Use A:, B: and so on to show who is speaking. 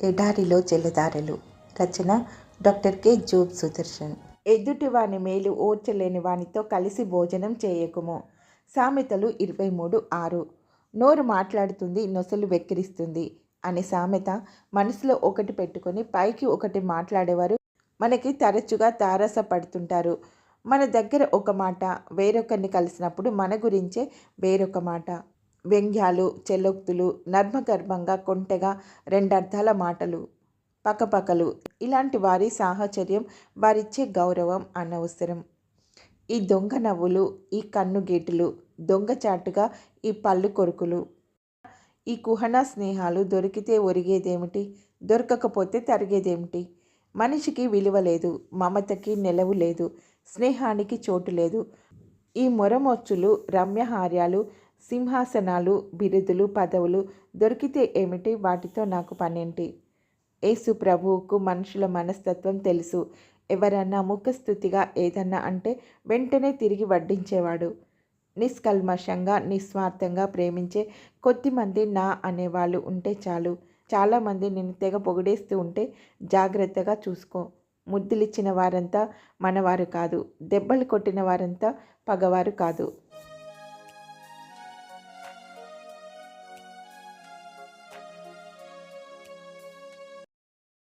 A: ఎడారిలో జలధారలు. రచన డాక్టర్ కె. జోబ్ సుదర్శన్. ఎదుటి వాని మేలు ఓర్చలేని వానితో కలిసి భోజనం చేయకుము. సామెతలు ఇరవై మూడు ఆరు. నోరు మాట్లాడుతుంది నొసలు వెక్కిరిస్తుంది అనే సామెత మనసులో ఒకటి పెట్టుకొని పైకి ఒకటి మాట్లాడేవారు మనకి తరచుగా తారస పడుతుంటారు మన దగ్గర ఒక మాట వేరొకరిని కలిసినప్పుడు మన గురించే వేరొక మాట. వ్యంగ్యాలు చెలోక్తులు నర్మగర్భంగా కొంటెగా రెండర్థాల మాటలు పకపకలు ఇలాంటి వారి సాహచర్యం వారిచ్చే గౌరవం అనవసరం ఈ దొంగ నవ్వులు ఈ కన్నుగేటులు దొంగచాటుగా ఈ పళ్ళు కొరుకులు. ఈ కుహన స్నేహాలు దొరికితే ఒరిగేదేమిటి? దొరకకపోతే తరిగేదేమిటి? మనిషికి విలువ లేదు మమతకి నిలవు లేదు స్నేహానికి చోటు లేదు. ఈ మొరమొచ్చులు రమ్యహార్యాలు సింహాసనాలు బిరుదులు పదవులు దొరికితే ఏమిటి? వాటితో నాకు పనేంటి? యేసు ప్రభువుకు మనుషుల మనస్తత్వం తెలుసు. ఎవరన్నా ముఖస్థుతిగా ఏదన్నా అంటే వెంటనే తిరిగి వడ్డించేవాడు. నిష్కల్మషంగా నిస్వార్థంగా ప్రేమించే కొద్దిమంది నా అనేవాళ్ళు ఉంటే చాలు. చాలామంది నిన్ను తెగ పొగిడేస్తూ ఉంటే జాగ్రత్తగా చూసుకో. ముద్దులిచ్చిన వారంతా మనవారు కాదు. దెబ్బలు కొట్టిన వారంతా పగవారు కాదు.